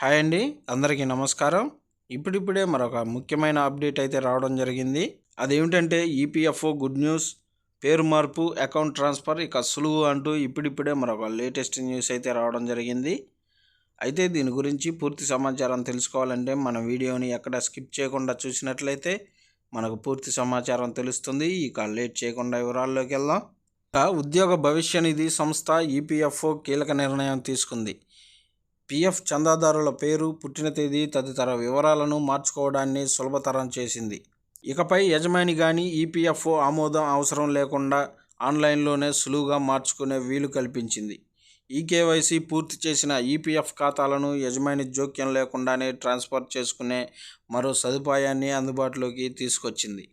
Hi అండి అందరికీ నమస్కారం. ఇప్పుడిప్పుడే మరొక ముఖ్యమైన అప్డేట్ అయితే రావడం జరిగింది. అదేమిటంటే ఈపీఎఫ్ఓ గుడ్ న్యూస్ పేరు మార్పు అకౌంట్ ట్రాన్స్ఫర్ ఇక సులువు అంటూ ఇప్పుడిప్పుడే మరొక లేటెస్ట్ న్యూస్ అయితే రావడం జరిగింది. అయితే దీని గురించి పూర్తి సమాచారం తెలుసుకోవాలంటే మన వీడియోని ఎక్కడ స్కిప్ చేయకుండా చూసినట్లయితే మనకు పూర్తి సమాచారం తెలుస్తుంది. ఇక లేట్ చేయకుండా వివరాల్లోకి వెళ్దాం. ఉద్యోగ భవిష్య నిధి సంస్థ ఈపీఎఫ్ఓ కీలక నిర్ణయం తీసుకుంది. పిఎఫ్ చందాదారుల పేరు పుట్టిన తేదీ తదితర వివరాలను మార్చుకోవడాన్ని సులభతరం చేసింది. ఇకపై యజమాని కానీ ఈపీఎఫ్ఓ ఆమోదం అవసరం లేకుండా ఆన్లైన్లోనే సులువుగా మార్చుకునే వీలు కల్పించింది. ఈ కేవైసీ పూర్తి చేసిన ఈపీఎఫ్ ఖాతాలను యజమాని జోక్యం లేకుండానే ట్రాన్స్ఫర్ చేసుకునే మరో సదుపాయాన్ని అందుబాటులోకి తీసుకొచ్చింది.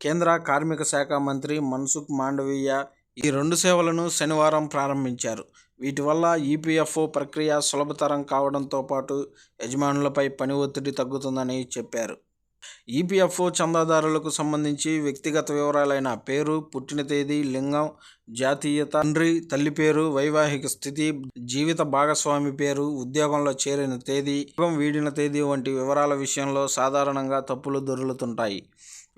కేంద్ర కార్మిక శాఖ మంత్రి మన్సుఖ్ మాండవీయ ఈ రెండు సేవలను శనివారం ప్రారంభించారు. వీటి వల్ల ఈపీఎఫ్ఓ ప్రక్రియ సులభతరం కావడంతో పాటు యజమానులపై పని ఒత్తిడి తగ్గుతుందని చెప్పారు. ఈపీఎఫ్ఓ చందాదారులకు సంబంధించి వ్యక్తిగత వివరాలైన పేరు పుట్టిన తేదీ లింగం జాతీయత తండ్రి తల్లి పేరు వైవాహిక స్థితి జీవిత భాగస్వామి పేరు ఉద్యోగంలో చేరిన తేదీ ఉద్యోగం వీడిన తేదీ వంటి వివరాల విషయంలో సాధారణంగా తప్పులు దొరులుతుంటాయి.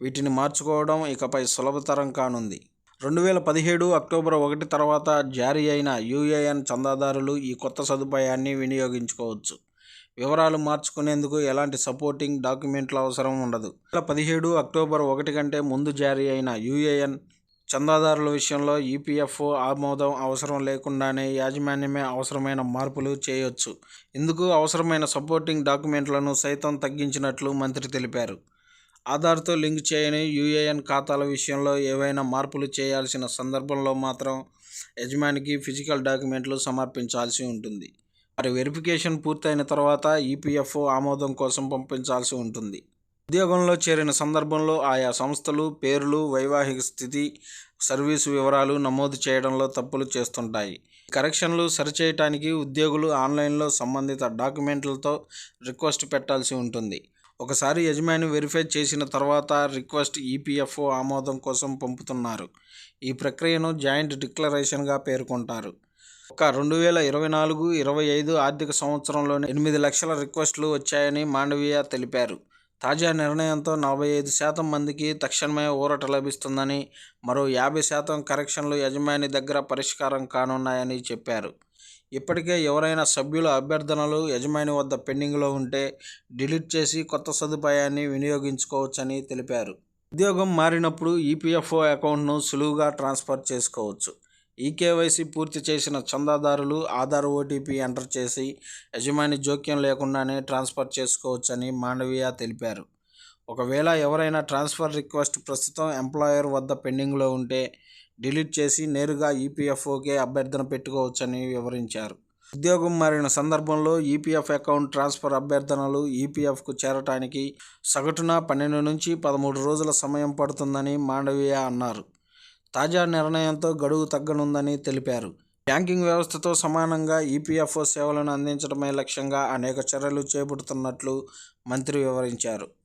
వీటిని మార్చుకోవడం ఇకపై సులభతరం కానుంది. రెండు వేల పదిహేడు అక్టోబర్ ఒకటి తర్వాత జారీ అయిన యూఏఎన్ చందాదారులు ఈ కొత్త సదుపాయాన్ని వినియోగించుకోవచ్చు. వివరాలు మార్చుకునేందుకు ఎలాంటి సపోర్టింగ్ డాక్యుమెంట్ల అవసరం ఉండదు. వేల పదిహేడు అక్టోబర్ ఒకటి కంటే ముందు జారీ అయిన యూఏఎన్ చందాదారుల విషయంలో ఈపీఎఫ్ఓ ఆమోదం అవసరం లేకుండానే యాజమాన్యమే అవసరమైన మార్పులు చేయొచ్చు. ఇందుకు అవసరమైన సపోర్టింగ్ డాక్యుమెంట్లను సైతం తగ్గించినట్లు మంత్రి తెలిపారు. ఆధార్తో లింక్ చేయని యూఏఎన్ ఖాతాల విషయంలో ఏవైనా మార్పులు చేయాల్సిన సందర్భంలో మాత్రం యజమానికి ఫిజికల్ డాక్యుమెంట్లు సమర్పించాల్సి ఉంటుంది. మరి వెరిఫికేషన్ పూర్తయిన తర్వాత ఈపీఎఫ్ఓ ఆమోదం కోసం పంపించాల్సి ఉంటుంది. ఉద్యోగంలో చేరిన సందర్భంలో ఆయా సంస్థలు పేర్లు వైవాహిక స్థితి సర్వీసు వివరాలు నమోదు చేయడంలో తప్పులు చేస్తుంటాయి. కరెక్షన్లు సరిచేయటానికి ఉద్యోగులు ఆన్లైన్లో సంబంధిత డాక్యుమెంట్లతో రిక్వెస్ట్ పెట్టాల్సి ఉంటుంది. ఒకసారి యజమాని వెరిఫై చేసిన తర్వాత రిక్వెస్ట్ ఈపీఎఫ్ఓ ఆమోదం కోసం పంపుతున్నారు. ఈ ప్రక్రియను జాయింట్ డిక్లరేషన్గా పేర్కొంటారు. ఒక రెండు వేల ఇరవై నాలుగు ఇరవై ఐదు ఆర్థిక సంవత్సరంలోనే ఎనిమిది లక్షల రిక్వెస్టులు వచ్చాయని మాండవీయ తెలిపారు. తాజా నిర్ణయంతో నలభై ఐదు శాతం మందికి తక్షణమే ఊరట లభిస్తుందని మరో యాభై శాతం కరెక్షన్లు యజమాని దగ్గర పరిష్కారం కానున్నాయని చెప్పారు. ఇప్పటికే ఎవరైనా సభ్యుల అభ్యర్థనలు యజమాని వద్ద పెండింగ్లో ఉంటే డిలీట్ చేసి కొత్త సదుపాయాన్ని వినియోగించుకోవచ్చని తెలిపారు. ఉద్యోగం మారినప్పుడు ఈపీఎఫ్ఓ అకౌంట్ను సులువుగా ట్రాన్స్ఫర్ చేసుకోవచ్చు. ఈకేవైసీ పూర్తి చేసిన చందాదారులు ఆధార్ ఓటీపీ ఎంటర్ చేసి యజమాని జోక్యం లేకుండానే ట్రాన్స్ఫర్ చేసుకోవచ్చని మాండవీయ తెలిపారు. ఒకవేళ ఎవరైనా ట్రాన్స్ఫర్ రిక్వెస్ట్ ప్రస్తుతం ఎంప్లాయర్ వద్ద పెండింగ్లో ఉంటే డిలీట్ చేసి నేరుగా ఈపీఎఫ్ఓకే అభ్యర్థన పెట్టుకోవచ్చని వివరించారు. ఉద్యోగం మారిన సందర్భంలో ఈపీఎఫ్ అకౌంట్ ట్రాన్స్ఫర్ అభ్యర్థనలు ఈపీఎఫ్కు చేరటానికి సగటున పన్నెండు నుంచి పదమూడు రోజుల సమయం పడుతుందని మాండవీయ అన్నారు. తాజా నిర్ణయంతో గడువు తగ్గనుందని తెలిపారు. బ్యాంకింగ్ వ్యవస్థతో సమానంగా ఈపీఎఫ్ఓ సేవలను అందించడమే లక్ష్యంగా అనేక చర్యలు చేపడుతున్నట్లు మంత్రి వివరించారు.